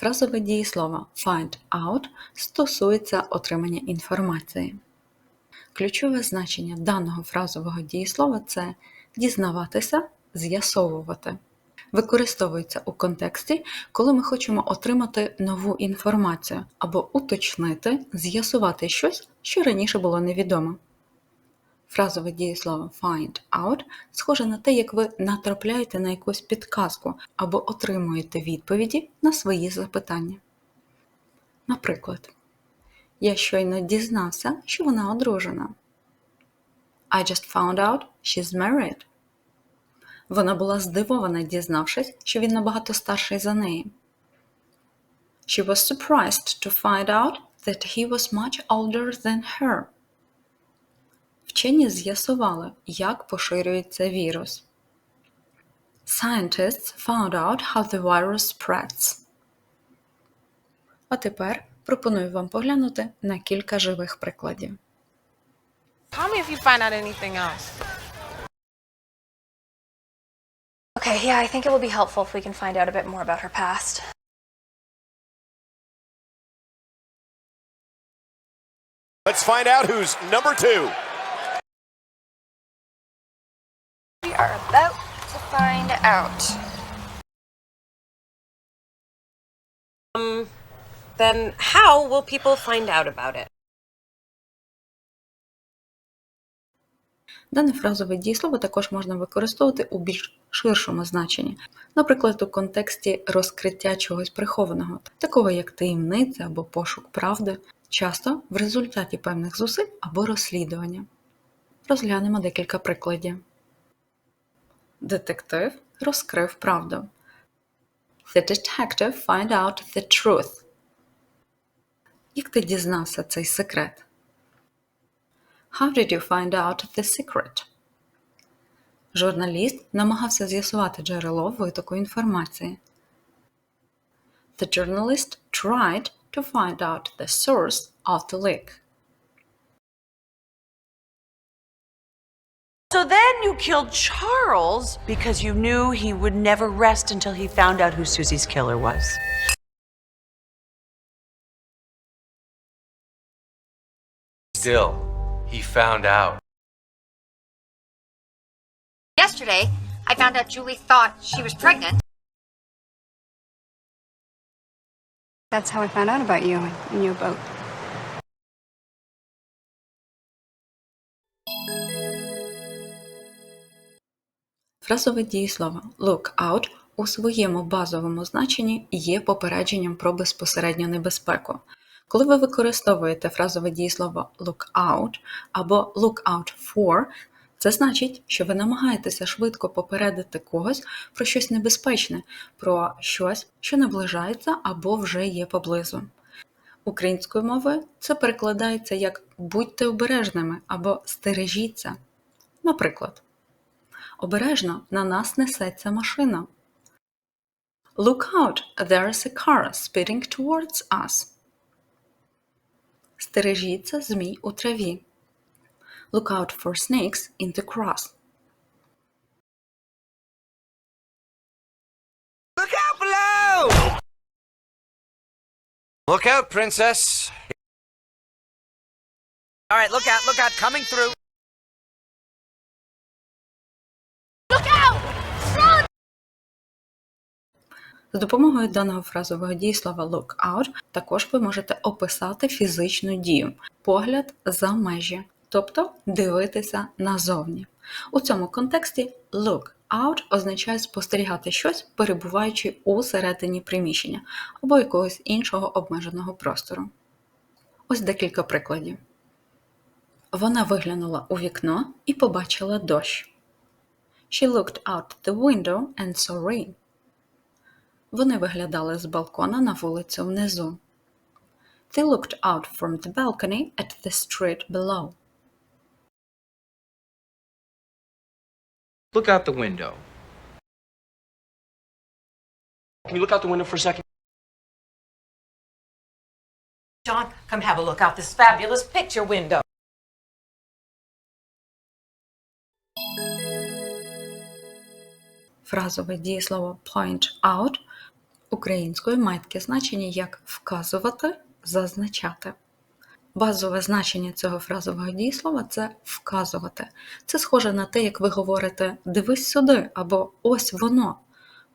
Фразове дієслово find out стосується отримання інформації. Ключове значення даного фразового дієслова це дізнаватися, з'ясовувати. Використовується у контексті, коли ми хочемо отримати нову інформацію або уточнити, з'ясувати щось, що раніше було невідомо. Фразове дієслово find out схоже на те, як ви натрапляєте на якусь підказку або отримуєте відповіді на свої запитання. Наприклад, я щойно дізнався, що вона одружена. I just found out she's married. Вона була здивована, дізнавшись, що він набагато старший за неї. She was surprised to find out that he was much older than her. Вчені з'ясували, як поширюється вірус. Scientists found out how the virus spreads. А тепер пропоную вам поглянути на кілька живих прикладів. Call me if you find out anything else. Okay, yeah, I think it will be helpful if we can find out a bit more about her past. Let's find out who's number two. Are about to find out. Um, then how will people find out about it? Дане фразове дієслово також можна використовувати у більш ширшому значенні, наприклад, у контексті розкриття чогось прихованого, такого як таємниця або пошук правди, часто в результаті певних зусиль або розслідування. Розглянемо декілька прикладів. Детектив розкрив правду. The detective find out the truth. Як ти дізнався цей секрет? How did you find out the secret? Журналіст намагався з'ясувати джерело витоку інформації. The journalist tried to find out the source of the leak. So then you killed Charles because you knew he would never rest until he found out who Susie's killer was. Still, he found out. Yesterday, I found out Julie thought she was pregnant. That's how I found out about you and your boat. Фразове дієслово look out у своєму базовому значенні є попередженням про безпосередню небезпеку. Коли ви використовуєте фразове дієслово look out або look out for, це значить, що ви намагаєтеся швидко попередити когось про щось небезпечне, про щось, що наближається або вже є поблизу. Українською мовою це перекладається як будьте обережними або стережіться. Наприклад, обережно на нас несеться машина. Look out, there is a car speeding towards us. Стережіться змій у траві. Look out for snakes in the grass. Look out below! Look out, princess. All right, look out, look out, coming through. З допомогою даного фразового дієслова look out також ви можете описати фізичну дію погляд за межі, тобто дивитися назовні. У цьому контексті look out означає спостерігати щось, перебуваючи у середині приміщення або якогось іншого обмеженого простору. Ось декілька прикладів. Вона виглянула у вікно і побачила дощ. She looked out the window and saw rain. Вони виглядали з балкона на вулицю внизу. They looked out from the balcony at the street below. Look out the window. Can you look out the window for a second? John, come have a look out this fabulous picture window. Фразове дієслово point out Українською має таке значення як вказувати, зазначати. Базове значення цього фразового дієслова це вказувати. Це схоже на те, як ви говорите дивись сюди або ось воно.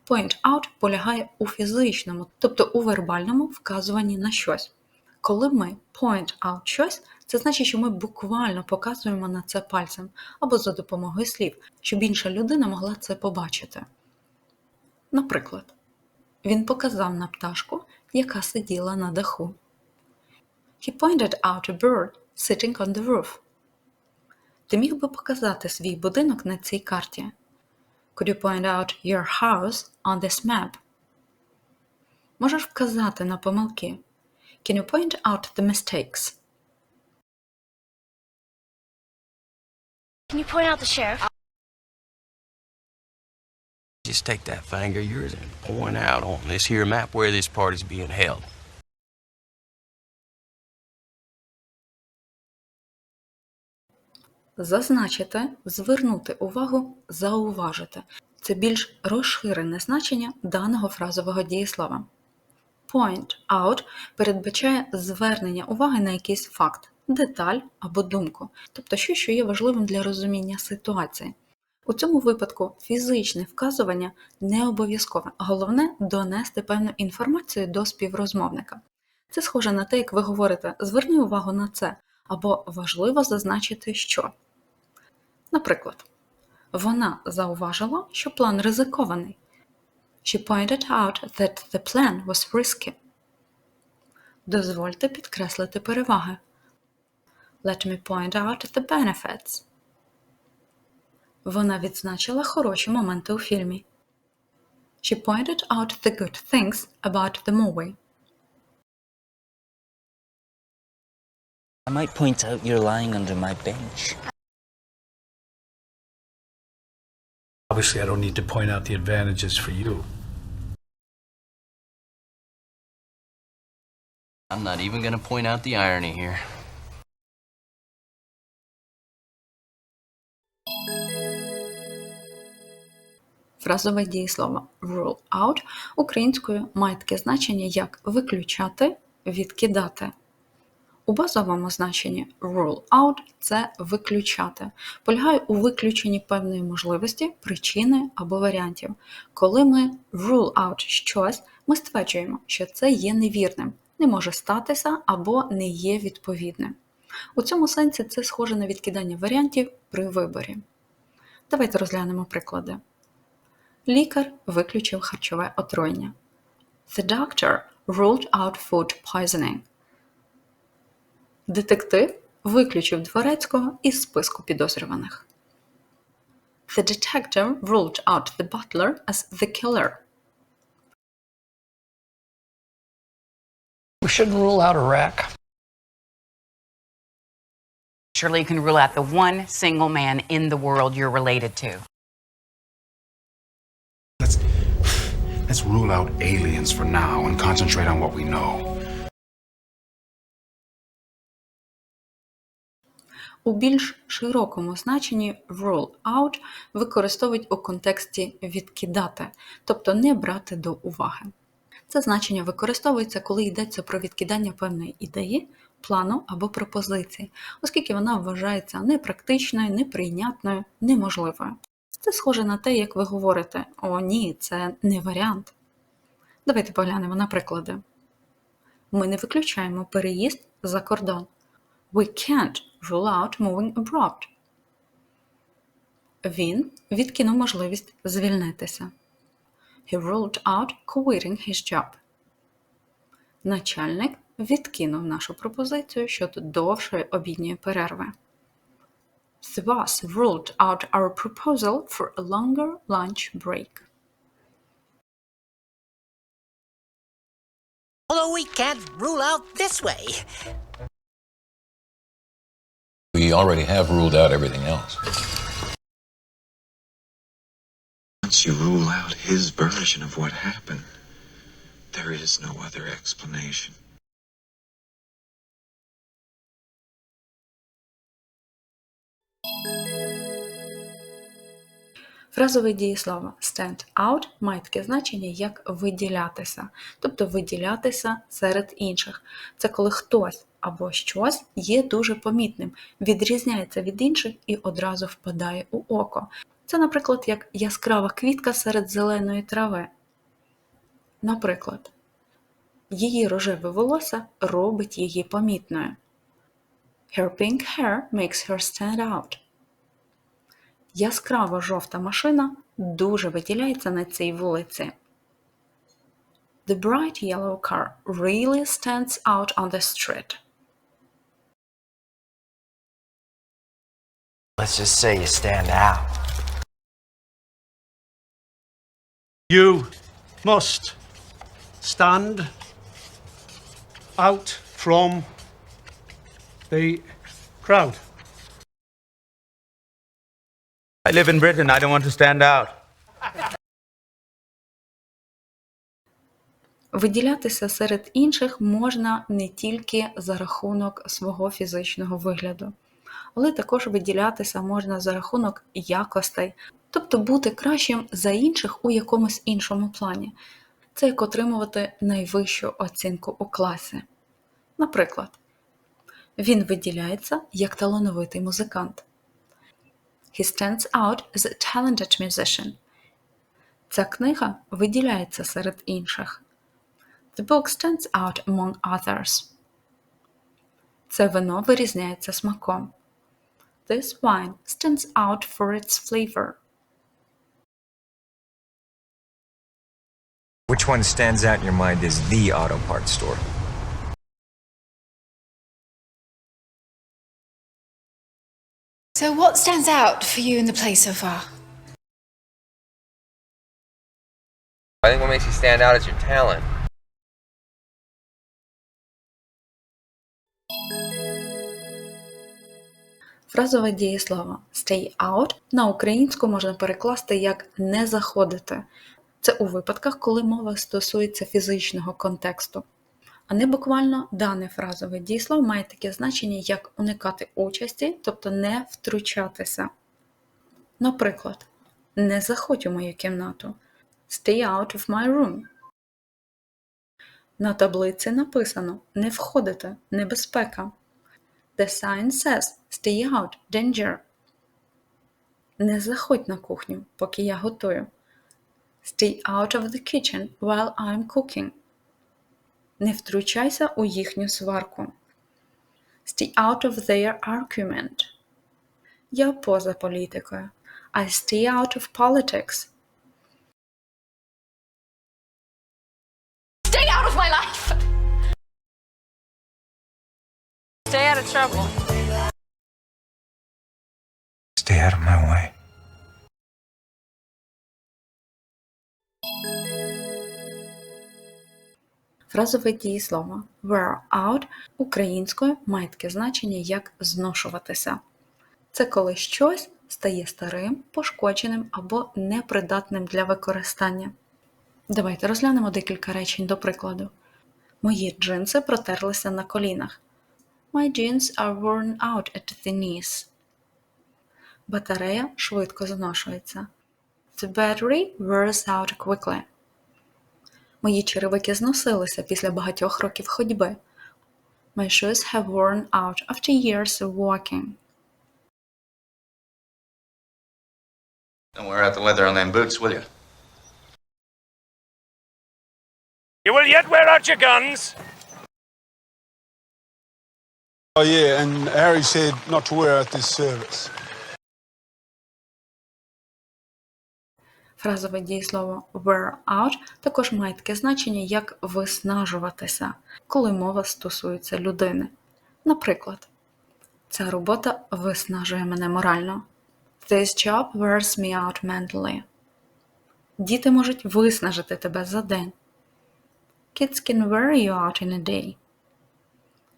Point out полягає у фізичному, тобто у вербальному вказуванні на щось. Коли ми point out щось, це значить, що ми буквально показуємо на це пальцем або за допомогою слів, щоб інша людина могла це побачити. Наприклад, він показав на пташку, яка сиділа на даху. He pointed out a bird sitting on the roof. Ти міг би показати свій будинок на цій карті? Could you point out your house on this map? Можеш вказати на помилки. Can you point out the mistakes? Can you point out the sheriff? Just take that finger of yours and point out on this here map where this party's being held. Зазначити, звернути увагу, зауважити. Це більш розширене значення даного фразового дієслова. Point out передбачає звернення уваги на якийсь факт, деталь або думку, тобто щось, що є важливим для розуміння ситуації. У цьому випадку фізичне вказування не обов'язкове, головне донести певну інформацію до співрозмовника. Це схоже на те, як ви говорите зверни увагу на це, або важливо зазначити що. Наприклад, вона зауважила, що план ризикований. She pointed out that the plan was risky. Дозвольте підкреслити переваги. Let me point out the benefits. Вона відзначила хороші моменти у фільмі. She pointed out the good things about the movie. I might point out you're lying under my bench. Obviously, I don't need to point out the advantages for you. I'm not even gonna point out the irony here. Фразове дієслово rule out українською має таке значення як виключати, відкидати. У базовому значенні rule out це виключати, полягає у виключенні певної можливості, причини або варіантів. Коли ми rule out щось, ми стверджуємо, що це є невірним, не може статися або не є відповідним. У цьому сенсі це схоже на відкидання варіантів при виборі. Давайте розглянемо приклади. Лікар виключив харчове отруєння. The doctor ruled out food poisoning. Детектив виключив дворецького із списку підозрюваних. The detective ruled out the butler as the killer. We shouldn't rule out Iraq. Surely you can rule out the one single man in the world you're related to. Let's let's rule out aliens for now and concentrate on what we know. У більш широкому значенні rule out використовують у контексті відкидати, тобто не брати до уваги. Це значення використовується, коли йдеться про відкидання певної ідеї, плану або пропозиції, оскільки вона вважається непрактичною, неприйнятною, неможливою. Це схоже на те, як ви говорите: О, ні, це не варіант. Давайте поглянемо на приклади. Ми не виключаємо переїзд за кордон. We can't rule out moving abroad. Він відкинув можливість звільнитися. He ruled out quitting his job. Начальник відкинув нашу пропозицію щодо довшої обідньої перерви. The boss ruled out our proposal for a longer lunch break. Although we can't rule out this way. We already have ruled out everything else. Once you rule out his version of what happened, there is no other explanation. Фразове дієслово stand out має таке значення, як виділятися, тобто виділятися серед інших. Це коли хтось або щось є дуже помітним, відрізняється від інших і одразу впадає у око. Це, наприклад, як яскрава квітка серед зеленої трави. Наприклад, її рожеве волосся робить її помітною. Her pink hair makes her stand out. Яскрава жовта машина дуже виділяється на цій вулиці. The bright yellow car really stands out on the street. Let's just say you stand out. You must stand out from the crowd. I live in Britain. I don't want to stand out. Виділятися серед інших можна не тільки за рахунок свого фізичного вигляду, але також виділятися можна за рахунок якостей, тобто бути кращим за інших у якомусь іншому плані. Це як отримувати найвищу оцінку у класі. Наприклад, він виділяється як талановитий музикант. He stands out as a talented musician. Ця книга виділяється серед інших. The book stands out among others. Це вино вирізняється смаком. This wine stands out for its flavor. Which one stands out in your mind as the auto parts store? So, what stands out for you in the play so far? I think what makes you stand out is your talent. Фразове дієслово stay out на українську можна перекласти як не заходити. Це у випадках, коли мова стосується фізичного контексту. А не буквально дане фразове дієслово має таке значення, як уникати участі, тобто не втручатися. Наприклад, не заходь у мою кімнату. Stay out of my room. На таблиці написано Не входити, небезпека. The sign says Stay out, danger. Не заходь на кухню, поки я готую. Stay out of the kitchen while I'm cooking. Не втручайся у їхню сварку. Stay out of their argument. Я поза політикою. I stay out of politics. Stay out of my life! Stay out of trouble. Stay out of my way. Фразове дієслово wear out українською має таке значення як зношуватися. Це коли щось стає старим, пошкодженим або непридатним для використання. Давайте розглянемо декілька речень до прикладу. Мої джинси протерлися на колінах. My jeans are worn out at the knees. Батарея швидко зношується. The battery wears out quickly. Мої черевики зносилися після багатьох років ходьби. My shoes have worn out after years of walking. Don't wear out the leather on them boots, will you? You will yet wear out your guns. Oh, yeah, and Harry said not to wear out this service. Фразове дієслово wear out також має таке значення, як виснажуватися, коли мова стосується людини. Наприклад, ця робота виснажує мене морально. This job wears me out mentally. Діти можуть виснажити тебе за день. Kids can wear you out in a day.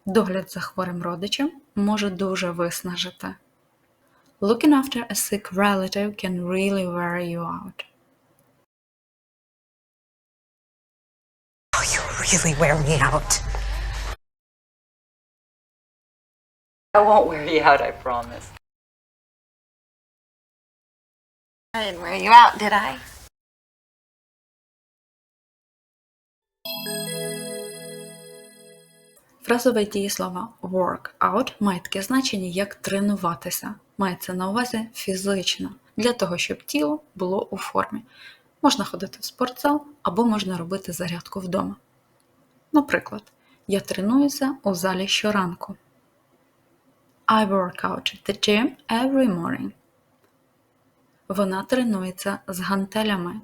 Догляд за хворим родичем може дуже виснажити. Looking after a sick relative can really wear you out. Oh, you really wear me out. I won't wear you out, I promise. I didn't wear you out, did I? Фразове дієслово work out має таке значення, як тренуватися. Мається на увазі фізично, для того, щоб тіло було у формі. Можна ходити в спортзал або можна робити зарядку вдома. Наприклад, я тренуюся у залі щоранку. I work out at the gym every morning. Вона тренується з гантелями.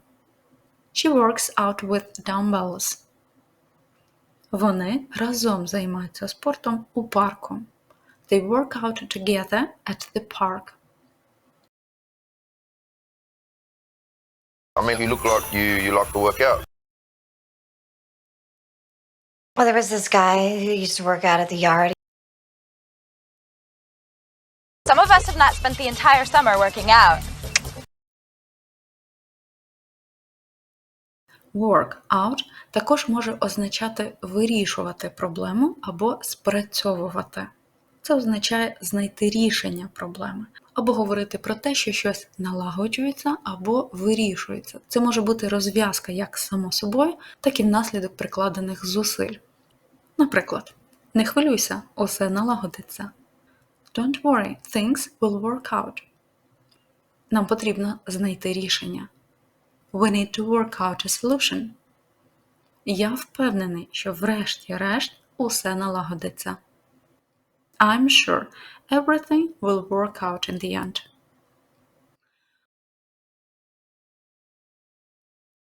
She works out with dumbbells. Вони разом займаються спортом у парку. They work out together at the park. I mean, you look like you, you like to work out. Well, there was this guy who used to work out at the yard. Some of us have not spent the entire summer working out. Work out також може означати вирішувати проблему або спрацьовувати. Це означає знайти рішення проблеми, або говорити про те, що щось налагоджується або вирішується. Це може бути розв'язка як само собою, так і внаслідок прикладених зусиль. Наприклад, не хвилюйся, усе налагодиться. Don't worry, things will work out. Нам потрібно знайти рішення. We need to work out a solution. Я впевнений, що врешті-решт усе налагодиться. I'm sure everything will work out in the end.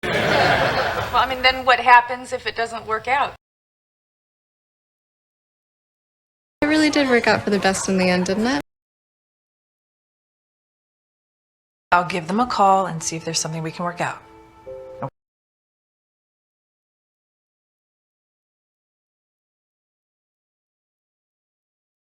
Well, I mean, then what happens if it doesn't work out? It really did work out for the best in the end, didn't it? I'll give them a call and see if there's something we can work out.